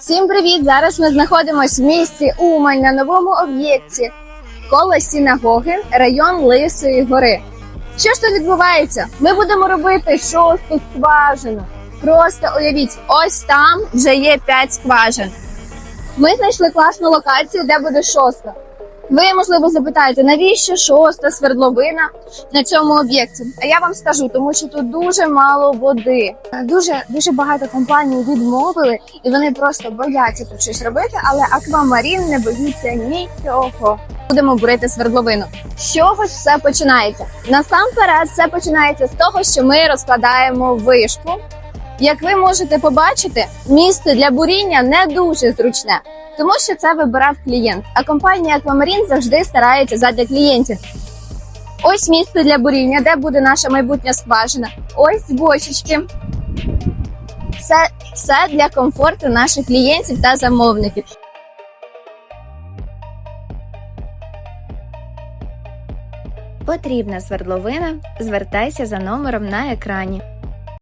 Всім привіт! Зараз ми знаходимося в місті Умань на новому об'єкті коло сінагоги, район Лисої гори. Що ж тут відбувається? Ми будемо робити шосту скважину. Просто уявіть, ось там вже є п'ять скважин. Ми знайшли класну локацію, де буде шоста. Ви, можливо, запитаєте, навіщо шоста свердловина на цьому об'єкті? А я вам скажу, тому що тут дуже мало води. Дуже дуже багато компаній відмовили, і вони просто бояться тут щось робити. Але аквамарін не боїться нічого. Будемо бурити свердловину. З чого ж все починається? Насамперед, все починається з того, що ми розкладаємо вишку. Як ви можете побачити, місце для буріння не дуже зручне, тому що це вибирав клієнт. А компанія Аквамарін завжди старається задля клієнтів. Ось місце для буріння, де буде наша майбутня скважина. Ось бочечки. Це все для комфорту наших клієнтів та замовників. Потрібна свердловина, звертайся за номером на екрані.